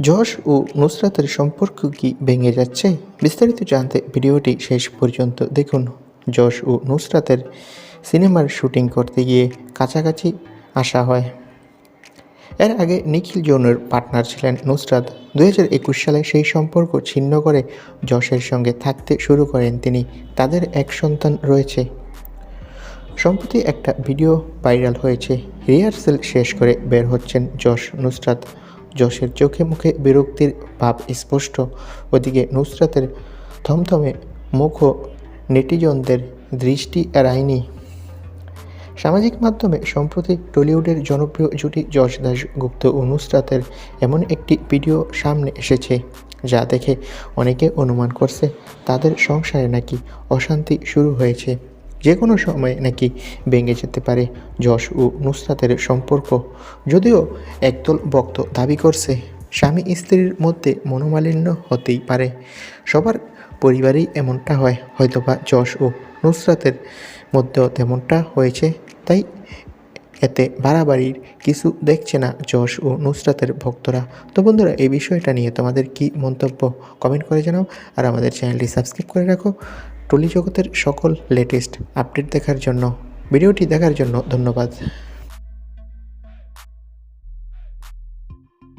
যশ ও নুসরাতের সম্পর্ক কি ভেঙে যাচ্ছে? বিস্তারিত জানতে ভিডিওটি শেষ পর্যন্ত দেখুন। যশ ও নুসরাতের সিনেমার শুটিং করতে গিয়ে কাছাকাছি আসা হয়। এর আগে নিখিল জৌনের পার্টনার ছিলেন নুসরাত। দু হাজার একুশ সালে সেই সম্পর্ক ছিন্ন করে যশের সঙ্গে থাকতে শুরু করেন তিনি। তাদের এক সন্তান রয়েছে। সম্প্রতি একটা ভিডিও ভাইরাল হয়েছে। রিহার্সেল শেষ করে বের হচ্ছেন যশ নুসরাত। যশের চোখে মুখে বিরক্তির ভাব স্পষ্ট। ওদিকে নুসরাতের থমথমে মুখও নেটিজনদের দৃষ্টি এড়ায়নি। সামাজিক মাধ্যমে সম্প্রতি টলিউডের জনপ্রিয় জুটি যশ দাশগুপ্ত ও নুসরাতের এমন একটি ভিডিও সামনে এসেছে, যা দেখে অনেকে অনুমান করছে তাদের সংসারে নাকি অশান্তি শুরু হয়েছে। যে কোনো সময় নাকি ভেঙে যেতে পারে যশ ও নুসরাতের সম্পর্ক। যদিও একদল ভক্ত দাবি করছে, স্বামী স্ত্রীর মধ্যে মনোমালিন্য হতেই পারে। সবার পরিবারেই এমনটা হয়, হয়তোবা যশ ও নুসরাতের মধ্যেও তেমনটা হয়েছে, তাই এতে বাড়াবাড়ির কিছু দেখছে না যশ ও নুসরাতের ভক্তরা। তো বন্ধুরা, এই বিষয়টা নিয়ে তোমাদের কি মন্তব্য কমেন্ট করে জানাও আর আমাদের চ্যানেলটি সাবস্ক্রাইব করে রাখো। টলি জগতের সকল লেটেস্ট আপডেট দেখার জন্য, ভিডিওটি দেখার জন্য ধন্যবাদ।